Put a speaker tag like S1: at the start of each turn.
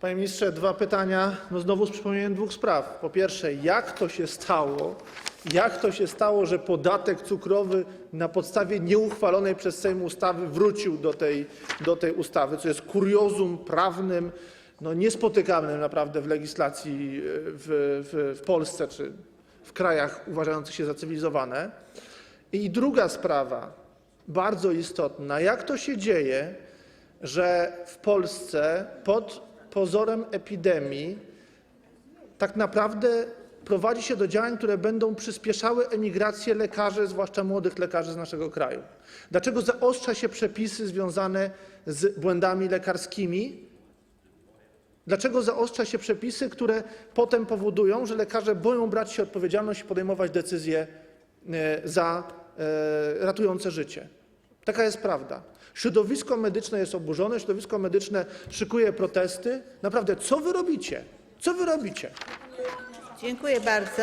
S1: Panie ministrze, dwa pytania, no znowu z przypomnieniem dwóch spraw. Po pierwsze, jak to się stało, że podatek cukrowy na podstawie nieuchwalonej przez Sejm ustawy wrócił do tej, ustawy, co jest kuriozum prawnym, no niespotykanym naprawdę w legislacji e, w Polsce czy w krajach uważających się za cywilizowane. I druga sprawa, bardzo istotna, jak to się dzieje, że w Polsce pod pozorem epidemii tak naprawdę prowadzi się do działań, które będą przyspieszały emigrację lekarzy, zwłaszcza młodych lekarzy z naszego kraju? Dlaczego zaostrza się przepisy związane z błędami lekarskimi? Dlaczego zaostrza się przepisy, które potem powodują, że lekarze boją brać się odpowiedzialność i podejmować decyzje e, za e, ratujące życie? Taka jest prawda. Środowisko medyczne jest oburzone, środowisko medyczne szykuje protesty. Naprawdę, co wy robicie? Co wy robicie?
S2: Dziękuję bardzo.